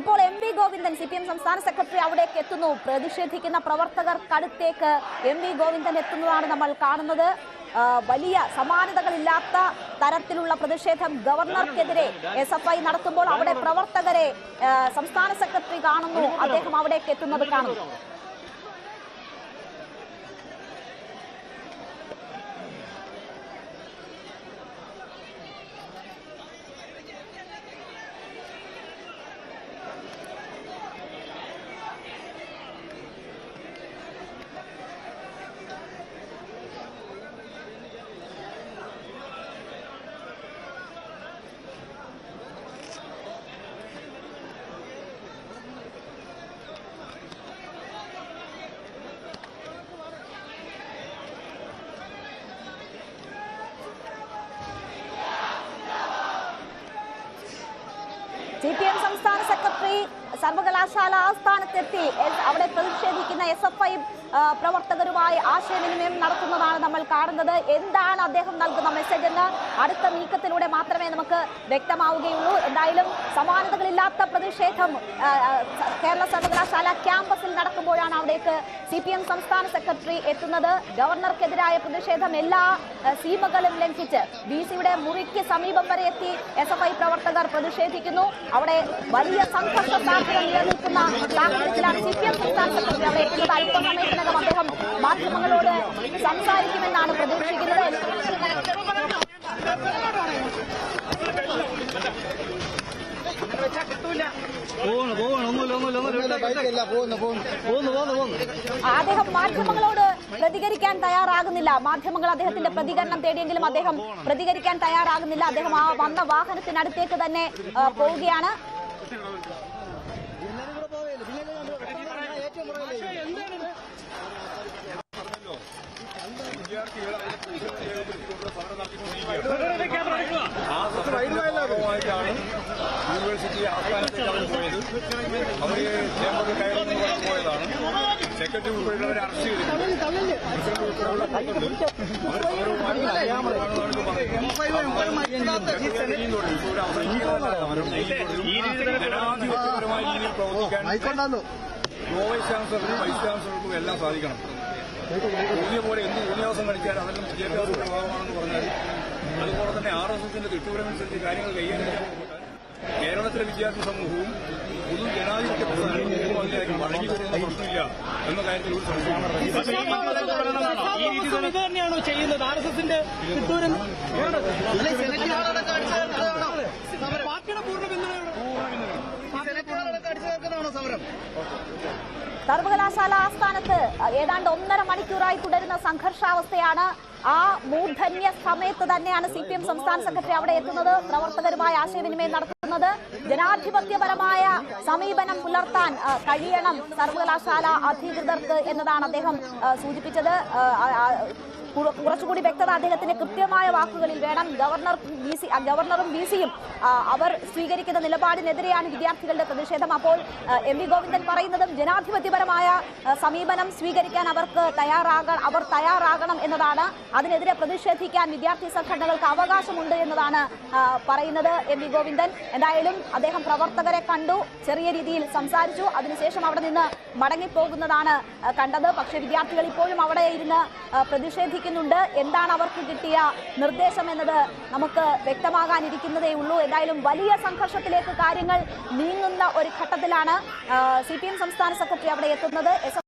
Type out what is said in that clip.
ഇപ്പോൾ M V Govindan C P M സംസ്ഥാന secretary അവിടേക്ക് എത്തുന്നു. പ്രതിഷേധിക്കുന്ന പ്രവർത്തകർക്കടുത്തേക്ക് എം വി ഗോവിന്ദൻ എത്തുന്നതാണ് നമ്മൾ കാണുന്നത്. വലിയ സമാനതകളില്ലാത്ത തരത്തിലുള്ള പ്രതിഷേധം ഗവർണർക്കെതിരെ എസ് എഫ് ഐ നടത്തുമ്പോൾ അവിടെ പ്രവർത്തകരെ സംസ്ഥാന സെക്രട്ടറി കാണുന്നു. അദ്ദേഹം അവിടേക്ക് എത്തുന്നത് കാണുന്നു. സി പി എം സംസ്ഥാന സെക്രട്ടറി സർവകലാശാല ആസ്ഥാനത്തെത്തി. അവിടെ പ്രതിഷേധിക്കുന്ന എസ് എഫ് ഐ പ്രവർത്തകരുമായി ആശയവിനിമയം നടത്തുന്നതാണ് നമ്മൾ കാണുന്നത്. എന്താണ് അദ്ദേഹം നൽകുന്ന മെസ്സേജ് എന്ന് അടുത്ത നീക്കത്തിലൂടെ മാത്രമേ നമുക്ക് വ്യക്തമാവുകയുള്ളൂ. എന്തായാലും സമാനതകളില്ലാത്ത പ്രതിഷേധം കേരള സർവകലാശാല ക്യാമ്പസിൽ നടക്കുമ്പോഴാണ് അവിടേക്ക് സി പി എം സംസ്ഥാന സെക്രട്ടറി എത്തുന്നത്. ഗവർണർക്കെതിരായ പ്രതിഷേധം എല്ലാ സീമകളും ലംഘിച്ച് ബി സിയുടെ മുറിക്ക് സമീപം വരെ എത്തി എസ് എഫ് ഐ പ്രവർത്തകർ പ്രതിഷേധിക്കുന്നു. അവിടെ വലിയ സംഘർഷ നിലനിൽക്കുന്ന സാഹചര്യത്തിലാണ് സി പി എം സംസ്ഥാന സെക്രട്ടറി അവിടെ എത്തുന്നത് അല്പസമയത്തിനകം അദ്ദേഹം മാധ്യമങ്ങളോട് സംസാരിക്കുമെന്നാണ് പ്രതീക്ഷിക്കുന്നത് പോവുന്നു പോവുന്നു ഒന്നുമില്ല ഒന്നുമില്ല ഒന്നുമില്ല പോകുന്നു പോകുന്നു. അദ്ദേഹം മാധ്യമങ്ങളോട് പ്രതികരിക്കാൻ തയ്യാറാകുന്നില്ല. മാധ്യമങ്ങൾ അദ്ദേഹത്തിന്റെ പ്രതികരണം തേടിയെങ്കിലും അദ്ദേഹം പ്രതികരിക്കാൻ തയ്യാറാകുന്നില്ല. അദ്ദേഹം ആ വന്ന വാഹനത്തിനടുത്തേക്ക് തന്നെ പോവുകയാണ്. രീതിയിൽ പ്രവർത്തിക്കാൻ ആയിക്കൊണ്ടാന്നു വൈസ് ചാൻസലർക്കും വൈസ് ചാൻസലർക്കും എല്ലാം സാധിക്കണം ഊന്നിയ പോലെ എന്ത് ഊന്യാസം കളിക്കാൻ അതെല്ലാം വിദ്യാഭ്യാസ ഭാഗമാണെന്ന് പറഞ്ഞാൽ അതുപോലെ തന്നെ ആർ എസ് എസിന്റെ തിട്ടുപരമനുസരിച്ച് കാര്യങ്ങൾ കൈകാര്യം കേരളത്തിലെ വിദ്യാർത്ഥി സമൂഹവും പൊതു ജനാധിപത്യ പ്രസ്ഥാനവും അതിലേക്ക് മടങ്ങി വരുന്ന പ്രശ്നമില്ല എന്ന കാര്യത്തിൽ ഒരു തന്നെയാണോ ചെയ്യുന്നത്? ആർ എസ് എസിന്റെ പാർട്ടിയുടെ പൂർണ പിന്തുണയോടെ സമരം? സർവകലാശാല ആസ്ഥാനത്ത് ഏതാണ്ട് ഒന്നര മണിക്കൂറായി തുടരുന്ന സംഘർഷാവസ്ഥയാണ് ആ മൂർധന്യ സമയത്ത് തന്നെയാണ് സി പി എം സംസ്ഥാന സെക്രട്ടറി അവിടെ എത്തുന്നത്. പ്രവർത്തകരുമായി ആശയവിനിമയം നടത്തുന്നത്. ജനാധിപത്യപരമായ സമീപനം പുലർത്താൻ കഴിയണം സർവകലാശാല അധികൃതർക്ക് എന്നതാണ് അദ്ദേഹം സൂചിപ്പിച്ചത്. കുറച്ചുകൂടി വ്യക്തത അദ്ദേഹത്തിന്റെ കൃത്യമായ വാക്കുകളിൽ വേണം. ഗവർണർ ബി സി ഗവർണറും ബി സിയും അവർ സ്വീകരിക്കുന്ന നിലപാടിനെതിരെയാണ് വിദ്യാർത്ഥികളുടെ പ്രതിഷേധം. അപ്പോൾ എം വി ഗോവിന്ദൻ പറയുന്നതും ജനാധിപത്യപരമായ സമീപനം സ്വീകരിക്കാൻ അവർക്ക് തയ്യാറാക അവർ തയ്യാറാകണം എന്നതാണ്. അതിനെതിരെ പ്രതിഷേധിക്കാൻ വിദ്യാർത്ഥി സംഘടനകൾക്ക് അവകാശമുണ്ട് എന്നതാണ് പറയുന്നത് എം വി ഗോവിന്ദൻ. എന്തായാലും അദ്ദേഹം പ്രവർത്തകരെ കണ്ടു ചെറിയ രീതിയിൽ സംസാരിച്ചു. അതിനുശേഷം അവിടെ നിന്ന് മടങ്ങിപ്പോകുന്നതാണ് കണ്ടത്. പക്ഷേ വിദ്യാർത്ഥികൾ ഇപ്പോഴും അവിടെ ഇരുന്ന് ആ, പ്രതിഷേധിക്കുന്നുണ്ട് എന്താണ് അവർക്ക് കിട്ടിയ നിർദ്ദേശം എന്നത് നമുക്ക് വ്യക്തമാകാനിരിക്കുന്നതേ ഉള്ളൂ. എന്തായാലും വലിയ സംഘർഷത്തിലേക്ക് കാര്യങ്ങൾ നീങ്ങുന്ന ഒരു ഘട്ടത്തിലാണ് സി സംസ്ഥാന സെക്രട്ടറി അവിടെ എത്തുന്നത്.